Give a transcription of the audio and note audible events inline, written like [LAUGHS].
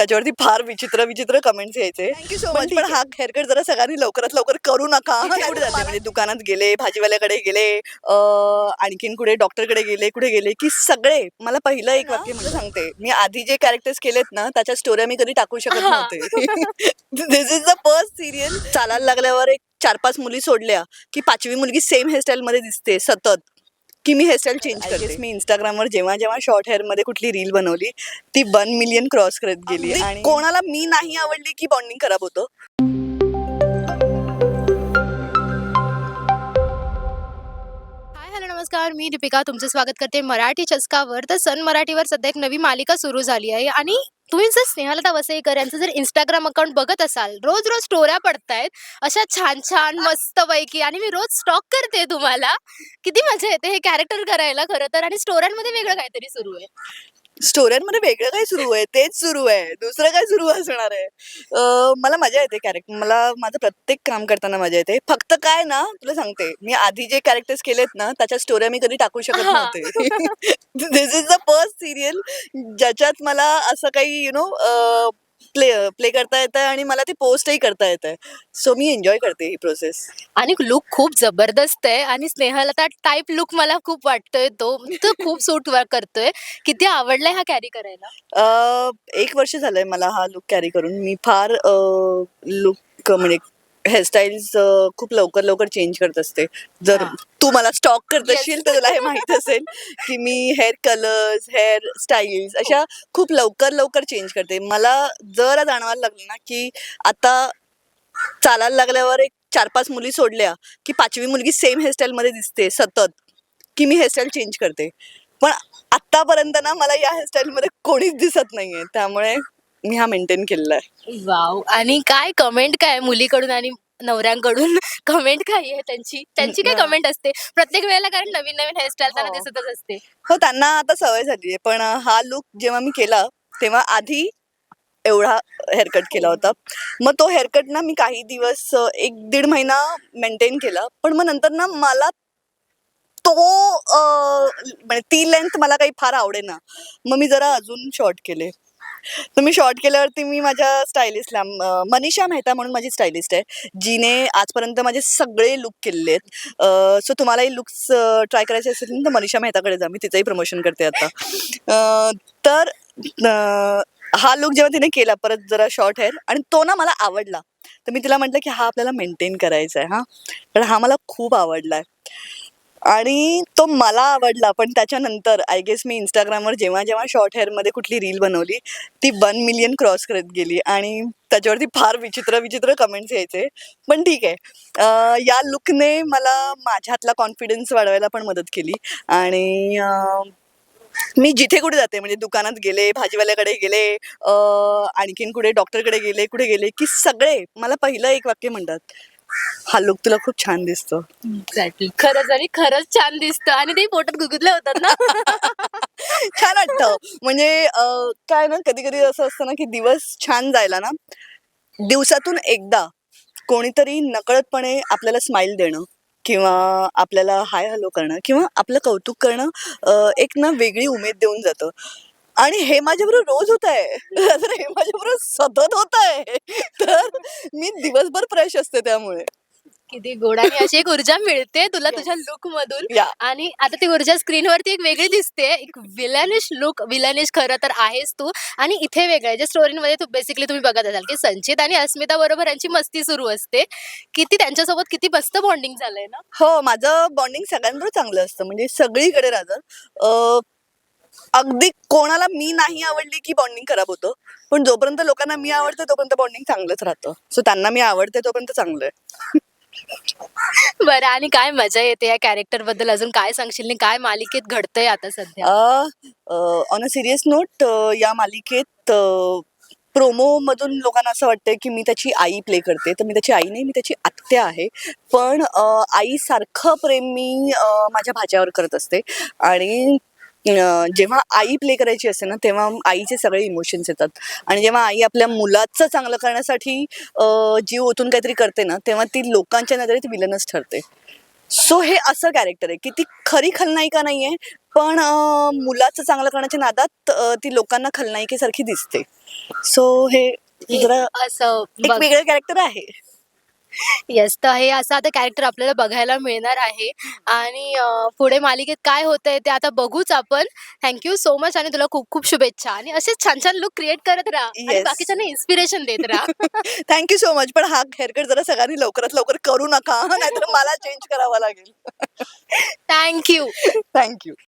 त्याच्यावरती फार विचित्र विचित्र कमेंट्स यायचे. थँक्यू सो मच पण हा हेअरकट जरा सगळ्यांनी लवकरात लवकर करू नका. कुठे जाते. म्हणजे दुकानात गेले भाजीवाल्याकडे गेले आणखीन कुठे डॉक्टरकडे गेले कुठे गेले की सगळे मला पहिलं एक वाक्य म्हणजे सांगते. मी आधी जे कॅरेक्टर्स केलेत ना त्याच्या स्टोऱ्या मी कधी टाकू शकत हा. नव्हते. This is the first serial चालायला लागल्यावर एक चार पाच मुली सोडल्या की पाचवी मुलगी सेम हेअरस्टाईल मध्ये दिसते सतत. की मी हेअरस्टाईल चेंज करते. मी इंस्टाग्रामवर जेव्हा जेव्हा शॉर्ट हेअरमध्ये कुठली रील बनवली ती वन मिलियन क्रॉस करत गेली आणि कोणाला मी नाही आवडली की बॉन्डिंग खराब होतं. हाय हॅलो नमस्कार. मी दीपिका. तुमचं स्वागत करते मराठी चस्कावर. तर सन मराठीवर सध्या एक नवी मालिका सुरू झाली आहे आणि तुम्ही जर स्नेहलता वसईकर यांचं जर इंस्टाग्राम अकाउंट बघत असाल रोज रोज स्टोऱ्या पडतायत अशा छान छान मस्त पैकी आणि मी रोज स्टॉक करते तुम्हाला किती मजा येते हे कॅरेक्टर करायला खरं तर आणि स्टोऱ्यांमध्ये वेगळं काहीतरी सुरू आहे. स्टोऱ्यांमध्ये वेगळं काय सुरू आहे? तेच सुरू आहे. दुसरं काय सुरू असणार आहे? अं, मला मजा येते कॅरेक्टर मला माझं प्रत्येक काम करताना मजा येते. फक्त काय ना तुला सांगते. मी आधी जे कॅरेक्टर्स केलेत ना त्याच्या स्टोऱ्या मी कधी टाकू शकत हा. नव्हते. This is the first serial ज्याच्यात मला असं काही यु नो प्ले प्ले करता येतं आणि मला ते पोस्टही करता येतं. सो मी एन्जॉय करते ही प्रोसेस आणि लुक खूप जबरदस्त आहे आणि स्नेहलता टाईप लुक मला खूप वाटतोय. तो तो खूप सूट करतोय. किती आवडलाय हा कॅरी करायला? एक वर्ष झालंय मला हा लुक कॅरी करून. मी फार लुक म्हणजे हेअरस्टाईल्स खूप लवकर लवकर चेंज करत असते. जर हा. तू मला स्टॉक करत. असशील तर तुला हे माहीत असेल की मी हेअर कलर्स हेअर स्टाईल्स अशा खूप लवकर लवकर चेंज करते. मला जर जाणवायला लागलं ना की आता चालायला लागल्यावर एक चार पाच मुली सोडल्या की पाचवी मुलगी सेम हेअरस्टाईल मध्ये दिसते सतत की मी हेअरस्टाईल चेंज करते. पण आतापर्यंत ना मला या हेअरस्टाईल मध्ये कोणीच दिसत नाहीये. त्यामुळे मी हा मेंटेन केलेला आहे वाव. आणि काय कमेंट काय? मुलीकडून आणि नवऱ्यांकडून [LAUGHS] कमेंट काय आहे त्यांची? त्यांची काय कमेंट असते? प्रत्येक वेळेला कारण नवीन नवीन हेअरस्टाईल त्यांना हो. दिसतच असते. हो त्यांना आता सवय झाली आहे. पण अं, हा लुक जेव्हा मी केला तेव्हा आधी एवढा हेअरकट केला होता. मग तो हेअरकट ना मी काही दिवस अं, एक दीड महिना मेंटेन केला. पण मग नंतर ना मला तो अं, म्हणजे ती लेंथ मला काही फार आवडेना. मग मी जरा अजून शॉर्ट केले. तुम्ही शॉर्ट केल्यावरती मी माझ्या स्टायलिस्टला मनीषा मेहता म्हणून माझी स्टायलिस्ट आहे. जिने आजपर्यंत माझे सगळे लुक केलेले आहेत. सो तुम्हालाही लुक्स ट्राय करायचे असेल तर मनीषा मेहताकडे जा. मी तिचंही प्रमोशन करते आता. तर हा लुक जेव्हा तिने केला परत जरा शॉर्ट हेअर आणि तो ना मला आवडला. तर मी तिला म्हटलं की हा आपल्याला मेंटेन करायचा आहे हा. पण हा मला खूप आवडला आहे आणि तो मला आवडला पण त्याच्यानंतर आय गेस मी इंस्टाग्रामवर जेव्हा जेव्हा शॉर्ट हेअरमध्ये कुठली रील बनवली ती वन मिलियन क्रॉस करत गेली आणि त्याच्यावरती फार विचित्र विचित्र कमेंट्स यायचे. पण ठीक आहे. या लुकने मला माझ्यातला कॉन्फिडन्स वाढवायला पण मदत केली आणि मी जिथे कुठे जाते म्हणजे दुकानात गेले भाजीवाल्याकडे गेले आणखीन कुठे डॉक्टरकडे गेले कुठे गेले की सगळे मला पहिलं एक वाक्य म्हणतात. हा लुक तुला खूप छान दिसतो. एक्झॅक्टली खरंच आणि खरंच छान दिसतं. आणि ते पोटात गुगुतले होतात ना? [LAUGHS] छान वाटतं. म्हणजे अं, काय ना कधी कधी असं असतं ना की दिवस छान जायला ना दिवसातून एकदा कोणीतरी नकळतपणे आपल्याला स्माइल देणं किंवा आपल्याला हाय हॅलो करणं किंवा आपलं कौतुक करणं अं, एक ना वेगळी उमेद देऊन जातं. आणि हे माझ्याबरोबर रोज होत आहे [LAUGHS] तर हे माझ्याबरोबर सतत होत आहे तर मी दिवसभर फ्रेश असते त्यामुळे. किती गोड आणि अशी एक ऊर्जा मिळते तुला. तुझ्या लुक मधून. आणि आता ती ऊर्जा स्क्रीनवरती एक वेगळी दिसते. एक विलनिश लुक विलनिश खरं तर आहेस तू. आणि इथे वेगळं आहे. जे स्टोरीमध्ये तू बेसिकली तुम्ही बघत असाल की संचित आणि अस्मिता बरोबर यांची मस्ती सुरू असते. किती त्यांच्यासोबत किती मस्त बॉन्डिंग झालंय ना? हो माझं बॉन्डिंग सगळ्यांबरोबर चांगलं असतं. म्हणजे सगळीकडे राहतं अं, अगदी कोणाला मी नाही आवडली की बॉन्डिंग खराब होतं. पण जोपर्यंत लोकांना मी आवडते तोपर्यंत बॉन्डिंग चांगलंच राहतं. सो त्यांना मी आवडते तोपर्यंत चांगलं आहे बरं आणि काय मजा येते या कॅरेक्टरबद्दल? अजून काय सांगशील? आणि काय मालिकेत घडतंय आता सध्या? ऑन अ सिरियस नोट या मालिकेत प्रोमो मधून लोकांना असं वाटतंय की मी त्याची आई प्ले करते. तर मी त्याची आई नाही मी त्याची आत्या आहे. पण अ, आईसारखं प्रेम मी अ, माझ्या भाच्यावर करत असते. आणि जेव्हा आई प्ले करायची असते ना तेव्हा आईचे सगळे इमोशन्स येतात. आणि जेव्हा आई आपल्या मुलाचं चांगलं करण्यासाठी जीव ओतून काहीतरी करते ना तेव्हा ती लोकांच्या नजरेत विलनच ठरते. सो हे असं कॅरेक्टर आहे की ती खरी खलनायिका नाहीये पण मुलाचं चांगलं करण्याच्या नादात ती लोकांना खलनायिकेसारखी दिसते. सो हे असं एक वेगळं कॅरेक्टर आहे. येस तर हे असं आता कॅरेक्टर आपल्याला बघायला मिळणार आहे. आणि अं, पुढे मालिकेत काय होतंय ते आता बघूच आपण. थँक्यू सो मच आणि तुला खूप खूप शुभेच्छा. आणि असेच छान छान लुक क्रिएट करत राहा आणि Yes. बाकीच्यांना इन्स्पिरेशन देत राहा. थँक्यू सो मच पण हा हेअरकट जरा सगळ्यांनी लवकरात लवकर करू नका. [LAUGHS] नाहीतर मला चेंज करावा लागेल. Thank you thank you [LAUGHS]